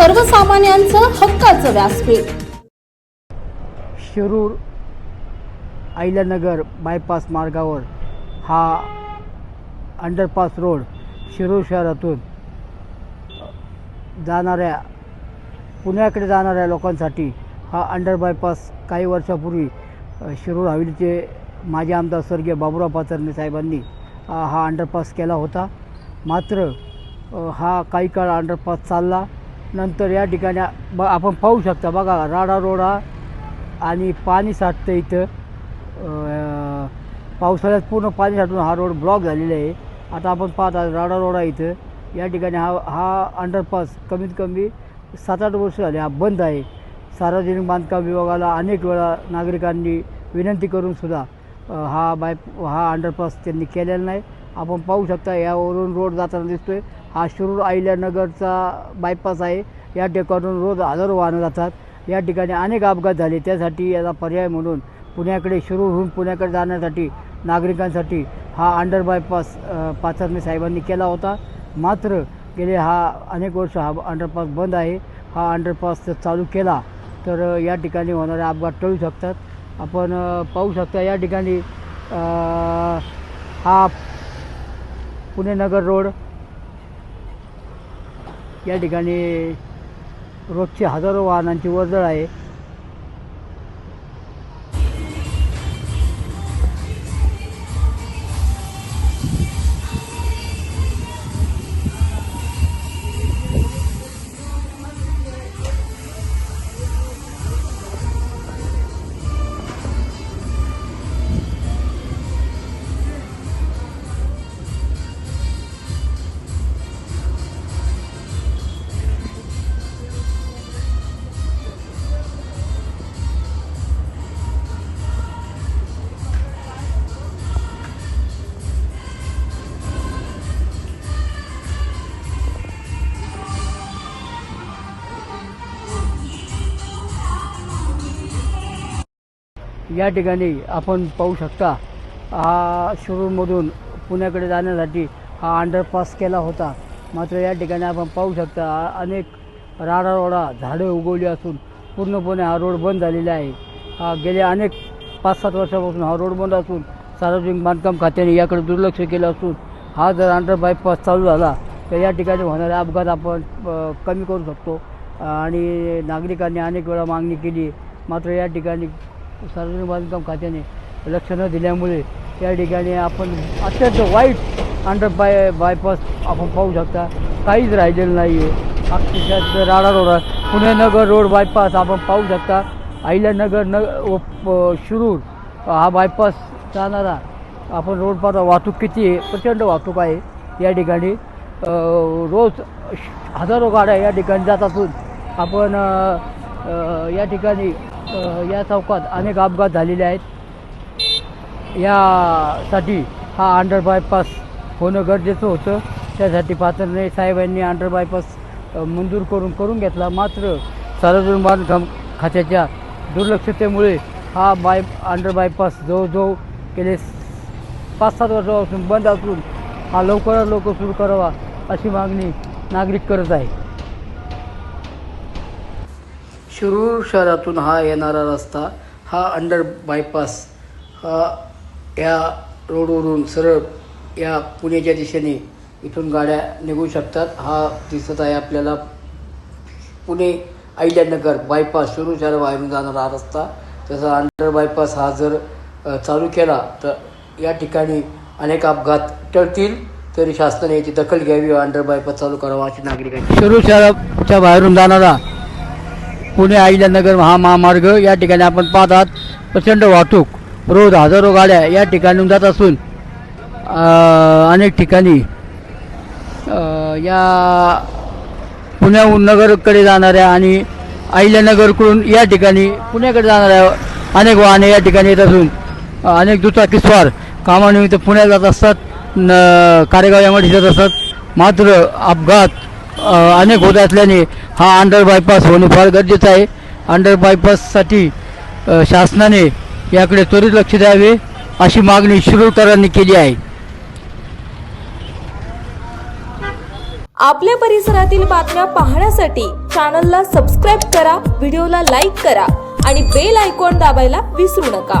सर्वसामान्यांचं हक्काचं व्यासपीठ. शिरूर अहिल्यानगर बायपास मार्गावर हा अंडरपास रोड शिरूर शहरातून जाणाऱ्या पुण्याकडे जाणाऱ्या लोकांसाठी हा अंडर बायपास काही वर्षापूर्वी शिरूर हवेलीचे माजी आमदार स्वर्गीय बाबुराव पाचरणे साहेबांनी हा अंडरपास केला होता. मात्र हा काही काळ अंडरपास चालला. नंतर या ठिकाणी ब आपण पाहू शकता बघा राडा रोडा आणि पाणी साठतं इथं. पावसाळ्यात पूर्ण पाणी साठून हा रोड ब्लॉक झालेला आहे. आता आपण पाहता राडा रोडा इथं. या ठिकाणी हा हा अंडरपास कमीत कमी सात आठ वर्ष झाले हा बंद आहे. सार्वजनिक बांधकाम विभागाला अनेक वेळा नागरिकांनी विनंती करून सुद्धा हा बाय हा अंडरपास त्यांनी केलेला नाही. आपण पाहू शकता यावरून रोड जाताना दिसतोय. हा शिरूर अहिल्यानगरचा बायपास आहे. या ठिकाणून रोज हजारो वाहनं जातात. या ठिकाणी अनेक अपघात झाले. त्यासाठी याचा पर्याय म्हणून पुण्याकडे शिरूरहून पुण्याकडे जाण्यासाठी नागरिकांसाठी हा अंडर बायपास पाचरणे साहेबांनी केला होता. मात्र गेले हा अनेक वर्ष हा अंडरपास बंद आहे. हा अंडरपास जर चालू केला तर या ठिकाणी होणारे अपघात टळू शकतात. आपण पाहू शकता या ठिकाणी हा पुणे नगर रोड या ठिकाणी रोजची हजारो वाहनांची वर्दळ आहे. या ठिकाणी आपण पाहू शकता हा शिरूरमधून पुण्याकडे जाण्यासाठी हा अंडरपास केला होता. मात्र या ठिकाणी आपण पाहू शकता अनेक राडारोडा झाडे उगवली असून पूर्णपणे हा रोड बंद झालेला आहे. हा गेल्या अनेक पाच सात वर्षापासून हा रोड बंद असून सार्वजनिक बांधकाम खात्याने याकडे दुर्लक्ष केलं असून हा जर अंडर बायपास चालू झाला तर या ठिकाणी होणारे अपघात आपण कमी करू शकतो. आणि नागरिकांनी अनेक वेळा मागणी केली. मात्र या ठिकाणी सार्वजनिक बांधकाम खात्याने लक्ष न दिल्यामुळे या ठिकाणी आपण अत्यंत वाईट अंडर बाय बायपास आपण पाहू शकता. काहीच राहिलेलं नाही आहे अक्षरशः राडा road Pune Nagar road bypass आपण पाहू शकता. अहिल्यानगर न व शिरूर हा बायपास जाणारा आपण रोड पाहता वाहतूक किती आहे? प्रचंड वाहतूक आहे. या ठिकाणी रोज श- हजारो गाड्या या ठिकाणी जात असून आपण या ठिकाणी या चौकात अनेक अपघात झालेले आहेत. यासाठी हा अंडर बायपास होणं गरजेचं होतं. त्यासाठी पात्रने साहेबांनी अंडर बायपास मंजूर करून करून घेतला. मात्र सार्वजनिक बांधकाम खात्याच्या दुर्लक्षतेमुळे हा बाय अंडर बायपास जवळजवळ गेले पाच सात वर्षापासून बंद असून हा लवकरात लवकर सुरू करावा अशी मागणी नागरिक करत आहे शिरूर शहरातून हा येणारा रस्ता हा अंडर बायपास हा या रोडवरून सरळ या पुण्याच्या दिशेने इथून गाड्या निघू शकतात. हा दिसत आहे आपल्याला. पुणे अहिल्यानगर बायपास शिरूर शहराबाहेरून जाणारा हा रस्ता. तसा अंडर बायपास हा जर चालू केला तर या ठिकाणी अनेक अपघात टळतील. तरी शासनाने याची दखल घ्यावी व अंडर बायपास चालू करावा अशी नागरिकांची शिरूर शहराच्या बाहेरून जाणारा पुणे अहिल्यानगर हा महामार्ग या ठिकाणी आपण पाहतात प्रचंड वाहतूक रोज हजारो गाड्या या ठिकाणी जात असून अनेक ठिकाणी या पुण्याहून नगरकडे जाणाऱ्या आणि अहिल्यानगरकडून या ठिकाणी पुण्याकडे जाणाऱ्या अनेक वाहने या ठिकाणी येत असून अनेक दुचाकीस्वार कामानिमित्त पुण्यात जात असतात न कारेगाव यामध्ये जात असतात. मात्र अपघात अनेक होत असल्याने हा अंडर बायपास होणे फार गरजेचं आहे. अंडर बायपाससाठी शासनाने याकडे त्वरित लक्ष द्यावे अशी मागणी शिरूरकरांनी केली आहे. आपल्या परिसरातील बातम्या पाहण्यासाठी चॅनलला सबस्क्राईब करा व्हिडिओला लाईक करा आणि बेल आयकॉन दाबायला विसरू नका.